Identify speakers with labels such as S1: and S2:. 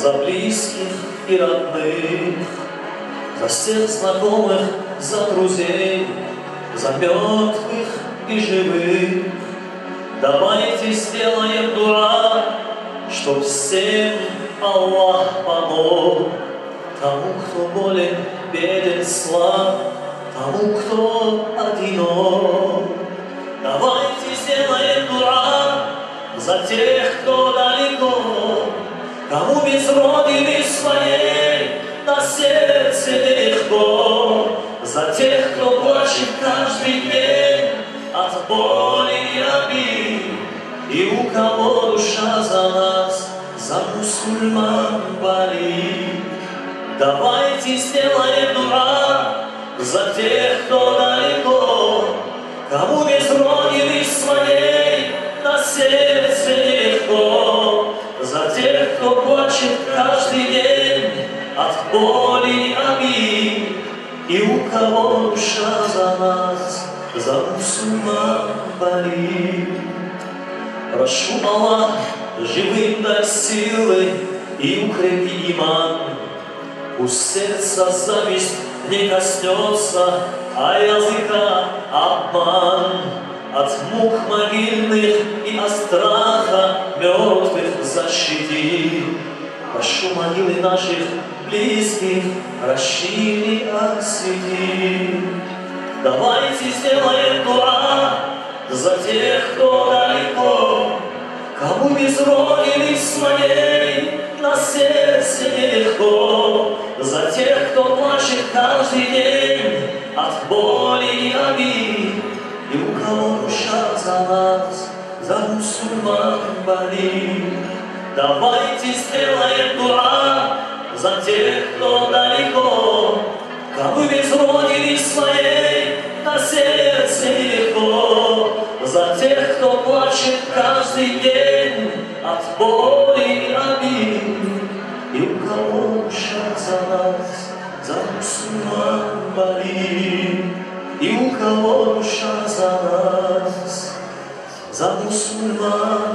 S1: за близких и родных, за всех знакомых, за друзей, за мертвых и живых. Давайте сделаем дуа, чтоб всем Аллах помог. Тому, кто болен, беден, слаб, тому, кто одинок. Давайте сделаем дуа за тех, кто далеко, кому без родины своей на сердце легко. За тех, кто плачет каждый день от боли и обид, и у кого душа за нас, за мусульман болит. Давайте сделаем дуа за тех, кто далеко, кому без родины своей плачет каждый день от боли и обид, и у кого душа за нас, за мусульман болит. Прошу Аллах, живым дай силы и укрепи иман. Пусть сердца зависть не коснется, а языка обман. От мук могильных и от страха мертвых защити. Прошу могилы наших близких, расшири, освети. Давайте сделаем дуа за тех, кто далеко, Кому без родины своей на сердце нелегко, За тех, кто плачет каждый день от боли и обид, И у кого душа за нас, за мусульман болит. Давайте сделаем дуа за тех, кто далеко, Кому без родины своей на сердце легко, За тех, кто плачет каждый день от боли и обид, И у кого душа за нас, за мусульман болит, И у кого душа за нас, за мусульман.